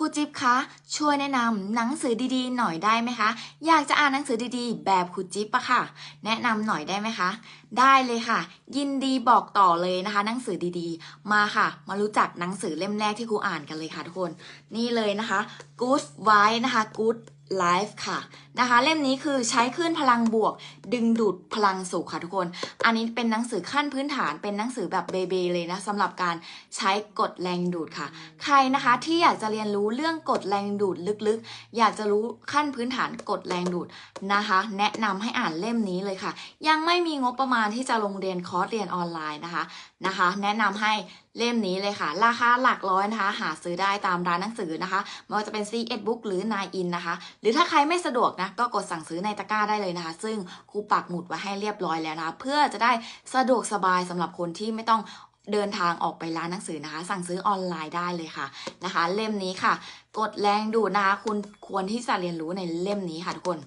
ครูจิ๊บคะช่วยแนะนำหนังสือดีๆ หน่อยได้ไหมคะ อยากจะอ่านหนังสือดีๆ แบบครูจิ๊บอะค่ะ แนะนำหน่อยได้ไหมคะ ได้เลยค่ะ ยินดีบอกต่อเลยนะคะ หนังสือดีๆ มาค่ะ มารู้จักหนังสือเล่มแรกที่ครูอ่านกันเลยค่ะทุกคน นี่เลยนะคะ Good Vibe นะคะ Good Life ค่ะ นะคะ เล่มนี้คือใช้คลื่นพลังบวก ดึงดูดพลังสุขค่ะทุกคน อันนี้เป็นหนังสือขั้นพื้นฐานเป็นหนังสือแบบเบเบเลยนะสำหรับการใช้กฎแรงดูดค่ะ ใครนะคะที่อยากจะเรียนรู้เรื่องกฎแรงดูดลึกๆ อยากจะรู้ขั้นพื้นฐานกฎแรงดูดนะคะ แนะนำให้อ่านเล่มนี้เลยค่ะ ยังไม่มีงบประมาณที่จะลงเรียนคอร์สเรียนออนไลน์นะคะนะคะ แนะนำให้เล่มนี้เลยค่ะ ราคาหลักร้อยนะคะ หาซื้อได้ตามร้านหนังสือนะคะไม่ว่าจะเป็น c ีเอ็ดบุ๊กหรือ9 in นะคะ หรือถ้าใครไม่สะดวกนะก็กดสั่งซื้อในตะกร้าได้เลยนะคะ ซึ่งครูปักหมุดไว้ให้เรียบร้อยแล้วนะะเพื่อจะได้สะดวกสบายสำหรับคนที่ไม่ต้องเดินทางออกไปร้านหนังสือนะคะ สั่งซื้อออนไลน์ได้เลยค่ะนะคะ เล่มนี้ค่ะ กดแรงดูดนะคะคุณควรที่จะเรียนรู้ในเล่มนี้ค่ะทุกคน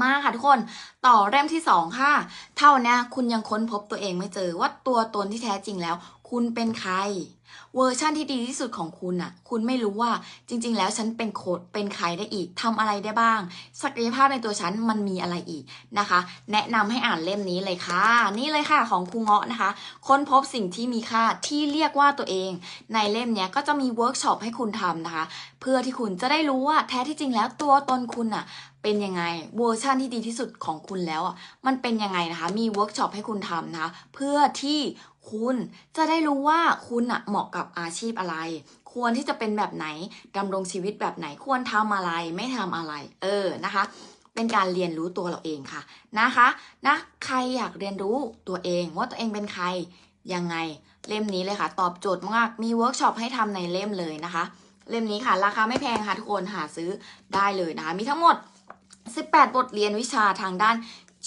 มาค่ะทุกคนต่อเล่มที่สองค่ะ เท่านี้คุณยังค้นพบตัวเองไม่เจอว่าตัวตนที่แท้จริงแล้ว คุณเป็นใคร เวอร์ชั่นที่ดีที่สุดของคุณน่ะ คุณไม่รู้ว่าจริง ๆ แล้วฉันเป็นโคดเป็นใครได้อีกทำอะไรได้บ้าง ศักยภาพในตัวฉันมันมีอะไรอีกนะคะ แนะนำให้อ่านเล่มนี้เลยค่ะ นี่เลยค่ะของครูเงาะนะคะ ค้นพบสิ่งที่มีค่าที่เรียกว่าตัวเอง ในเล่มเนี้ยก็จะมีเวิร์กช็อปให้คุณทำนะคะ เพื่อที่คุณจะได้รู้ว่าแท้ที่จริงแล้วตัวตนคุณน่ะเป็นยังไงเวอร์ชั่นที่ดีที่สุดของคุณแล้วอะมันเป็นยังไงนะคะ มีเวิร์กช็อปให้คุณทำนะคะเพื่อที่ คุณจะได้รู้ว่าคุณอะเหมาะกับอาชีพอะไร ควรที่จะเป็นแบบไหนดำรงชีวิตแบบไหนควรทำอะไรไม่ทำอะไร เออนะคะ เป็นการเรียนรู้ตัวเราเองค่ะนะคะนะใครอยากเรียนรู้ตัวเองว่าตัวเองเป็นใครยังไงเล่มนี้เลยค่ะ ตอบโจทย์มากมีเวิร์กช็อปให้ทำในเล่มเลยนะคะ เล่มนี้ค่ะ ราคาไม่แพงค่ะทุกคนหาซื้อได้เลยนะคะ มีทั้งหมด 18 บทเรียนวิชาทางด้าน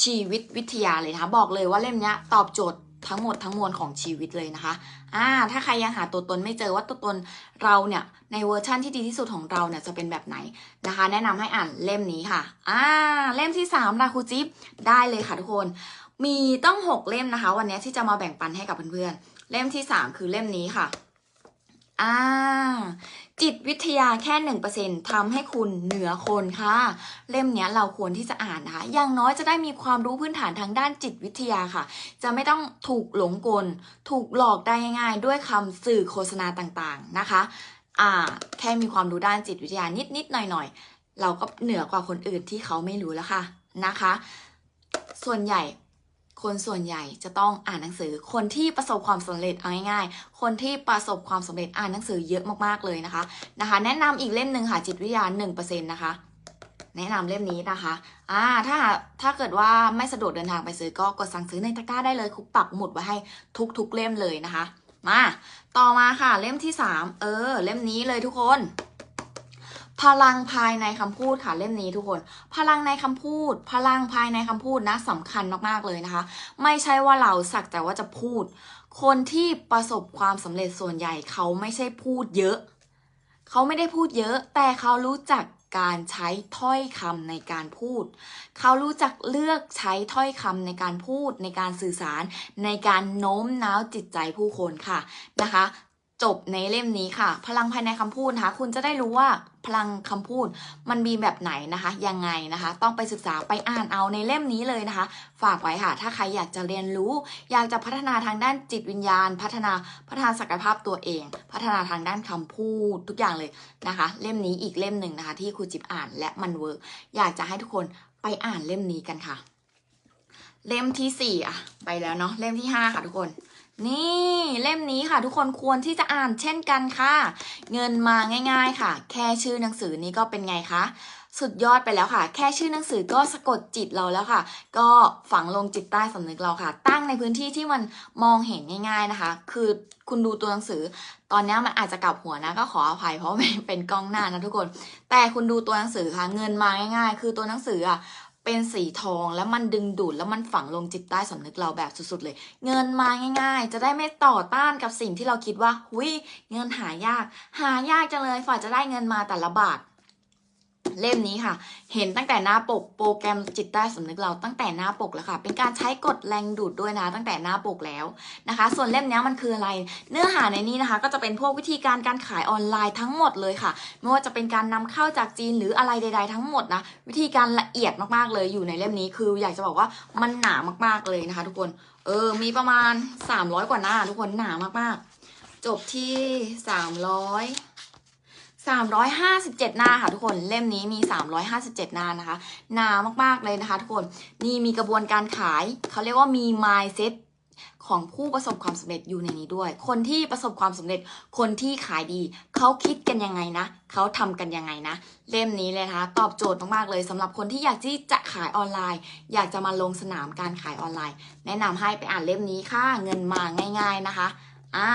ชีวิตวิทยาเลยนะคะบอกเลยว่าเล่มนี้ตอบโจทย์ ทั้งหมดทั้งมวลของชีวิตเลยนะคะ อ่า ถ้าใครยังหาตัวตนไม่เจอว่าตัวตนเราเนี่ยในเวอร์ชั่นที่ดีที่สุดของเราเนี่ยจะเป็นแบบไหนนะคะ แนะนำให้อ่านเล่มนี้ค่ะ อ่า เล่มที่3นะครูจิ๊บได้เลยค่ะทุกคน มีต้อง 6 เล่มนะคะ วันนี้ที่จะมาแบ่งปันให้กับเพื่อนๆ เล่มที่ 3 คือเล่มนี้ค่ะ อ่า จิตวิทยาแค่หนึ่งเปอร์เซ็นทำให้คุณเหนือคนค่ะ เล่มเนี้ยเราควรที่จะอ่านนะคะอย่างน้อยจะได้มีความรู้พื้นฐานทางด้านจิตวิทยาค่ะ จะไม่ต้องถูกหลงกล ถูกหลอกได้ง่ายๆ ด้วยคำสื่อโฆษณาต่างๆนะคะ อ่า แค่มีความรู้ด้านจิตวิทยานิดๆหน่อยๆเราก็เหนือกว่าคนอื่นที่เขาไม่รู้แล้วค่ะนะคะ ส่วนใหญ่ คนส่วนใหญ่จะต้องอ่านหนังสือ คนที่ประสบความสำเร็จเอาง่ายๆ คนที่ประสบความสำเร็จอ่านหนังสือเยอะมากๆเลยนะคะนะคะ แนะนำอีกเล่มหนึ่งค่ะจิตวิทยา1%นะคะแนะนำเล่มนี้นะคะอ่าถ้าถ้าเกิดว่าไม่สะดวกเดินทางไปซื้อก็กดสั่งซื้อในตะกร้าได้เลยคุกปักหมุดไว้ให้ทุกๆเล่มเลยนะคะ มา ต่อมาค่ะเล่มที่ 3 เออ เล่มนี้เลยทุกคน พลังภายในคำพูดค่ะเล่มนี้ทุกคน พลังในคำพูด พลังภายในคำพูดนะสำคัญมากๆเลยนะคะ ไม่ใช่ว่าเราสักแต่ว่าจะพูด คนที่ประสบความสำเร็จส่วนใหญ่เขาไม่ใช่พูดเยอะ เขาไม่ได้พูดเยอะ แต่เขารู้จักการใช้ถ้อยคำในการพูด เขารู้จักเลือกใช้ถ้อยคำในการพูดในการสื่อสารในการโน้มน้าวจิตใจผู้คนค่ะนะคะ จบในเล่มนี้ค่ะ พลังภายในคำพูดนะคะคุณจะได้รู้ว่าพลังคำพูดมันมีแบบไหนนะคะยังไงนะคะ ต้องไปศึกษาไปอ่านเอาในเล่มนี้เลยนะคะ ฝากไว้ค่ะ ถ้าใครอยากจะเรียนรู้ อยากจะพัฒนาทางด้านจิตวิญญาณ พัฒนาพัฒนาศักยภาพตัวเอง พัฒนาทางด้านคำพูดทุกอย่างเลยนะคะ เล่มนี้อีกเล่มหนึ่งนะคะ ที่ครูจิบอ่านและมันเวิร์กอยากจะให้ทุกคนไปอ่านเล่มนี้กันค่ะ เล่มที่สี่อะไปแล้วเนาะเล่มที่ห้าค่ะทุกคน นี่เล่มนี้ค่ะ ทุกคนควรที่จะอ่านเช่นกันค่ะ เงินมาง่าย ๆค่ะ แค่ชื่อหนังสือนี้ก็เป็นไงคะสุดยอดไปแล้วค่ะ แค่ชื่อหนังสือก็สะกดจิตเราแล้วค่ะ ก็ฝังลงจิตใต้สำนึกเราค่ะ ตั้งในพื้นที่ที่มันมองเห็นง่าย ๆนะคะ คือคุณดูตัวหนังสือ ตอนนี้มันอาจจะกลับหัวนะ ก็ขออภัยเพราะมันเป็นกล้องหน้านะทุกคน แต่คุณดูตัวหนังสือค่ะ เงินมาง่าย ๆ คือตัวหนังสืออะ เป็นสีทองแล้วมันดึงดูดแล้วมันฝังลงจิตใต้สำนึกเราแบบสุดๆเลย เงินมาง่าย ๆ จะได้ไม่ต่อต้านกับสิ่งที่เราคิดว่าหุยเงินหายาก หายากจังเลยฝ่าจะได้เงินมาแต่ละบาท เล่มนี้ค่ะ เห็นตั้งแต่หน้าปกโปรแกรมจิตใต้สำนึกเราตั้งแต่หน้าปกแล้วค่ะ เป็นการใช้กฎแรงดูดด้วยนะตั้งแต่หน้าปกแล้วนะคะ ส่วนเล่มนี้มันคืออะไร เนื้อหาในนี้นะคะ ก็จะเป็นพวกวิธีการการขายออนไลน์ทั้งหมดเลยค่ะ ไม่ว่าจะเป็นการนำเข้าจากจีนหรืออะไรใด ๆ ทั้งหมดนะวิธีการละเอียดมากๆเลยอยู่ในเล่มนี้คือ อยากจะบอกว่ามันหนามากๆเลยนะคะ ทุกคนเออมีประมาณ 300 กว่าหน้า ทุกคนหนามากๆ จบที่ 300 357 หน้าค่ะทุกคนเล่มนี้มี 357 หน้านะคะหนามากๆเลยนะคะ ทุกคนนี่มีกระบวนการขายเขาเรียกว่ามี mindset ของผู้ประสบความสำเร็จอยู่ในนี้ด้วย คนที่ประสบความสำเร็จ คนที่ขายดี เขาคิดกันยังไงนะ เขาทำกันยังไงนะ เล่มนี้เลยนะคะ ตอบโจทย์มากๆเลยสำหรับคนที่อยากที่จะขายออนไลน์ อยากจะมาลงสนามการขายออนไลน์ แนะนำให้ไปอ่านเล่มนี้ค่ะ เงินมาง่าย ๆนะคะ อ่า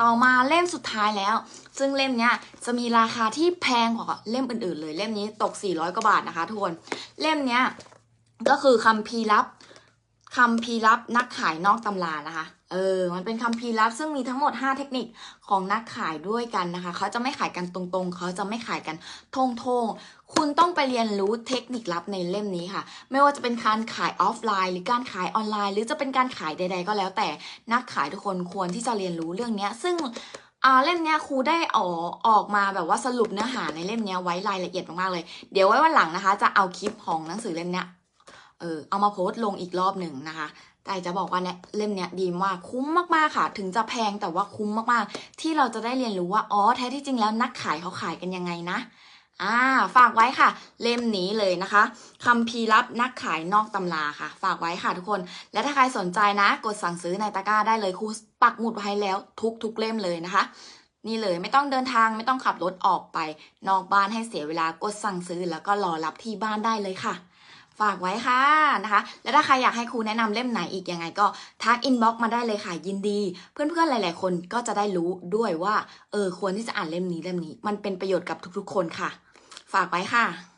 ต่อมาเล่มสุดท้ายแล้ว ซึ่งเล่มเนี้ยจะมีราคาที่แพงกว่าเล่มอื่นๆเลย เล่มนี้ตก 400 กว่าบาทนะคะทุกคน เล่มเนี้ยก็คือคัมภีร์ลับ คัมภีร์ลับนักขายนอกตำรานะคะ เออ มันเป็นคัมภีร์ลับซึ่งมีทั้งหมด 5 เทคนิคของนักขายด้วยกันนะคะ เขาจะไม่ขายกันตรงๆ เขาจะไม่ขายกันทงทงๆคุณต้องไปเรียนรู้เทคนิคลับในเล่มนี้ค่ะ ไม่ว่าจะเป็นการขายออฟไลน์ หรือการขายออนไลน์ หรือจะเป็นการขายใด ๆ ก็แล้วแต่นักขายทุกคนควรที่จะเรียนรู้เรื่องนี้ซึ่งอ่าเล่มเนี้ยครูได้ออกออกมาแบบว่าสรุปเนื้อหาในเล่มเนี้ยไว้รายละเอียดมากๆเลย เดี๋ยวไว้วันหลังนะคะ จะเอาคลิปของหนังสือเล่มเนี้ย เออเอามาโพสต์ลงอีกรอบหนึ่งนะคะแต่จะบอกว่าเนี่ยเล่มเนี้ยดีมากคุ้มมากๆค่ะ ถึงจะแพงแต่ว่าคุ้มมากๆ ที่เราจะได้เรียนรู้ว่าอ๋อแท้ที่จริงแล้วนักขายเขาขายกันยังไงนะอ่าฝากไว้ค่ะ เล่มนี้เลยนะคะคำพีรับนักขายนอกตำราค่ะ ฝากไว้ค่ะทุกคน และถ้าใครสนใจนะ กดสั่งซื้อในตะกร้าได้เลยครูปักหมุดไว้แล้วทุกทุกเล่มเลยนะคะ นี่เลยไม่ต้องเดินทางไม่ต้องขับรถออกไป นอกบ้านให้เสียเวลากดสั่งซื้อแล้วก็รอรับที่บ้านได้เลยค่ะ ฝากไว้ค่ะนะคะ และถ้าใครอยากให้ครูแนะนำเล่มไหนอีกยังไงก็ทักอินบ็อกมาได้เลยค่ะยินดี เพื่อนๆหลาย ๆ คนก็จะได้รู้ด้วยว่าเออควรที่จะอ่านเล่มนี้เล่มนี้ มันเป็นประโยชน์กับทุกๆ คนค่ะ ฝากไว้ค่ะ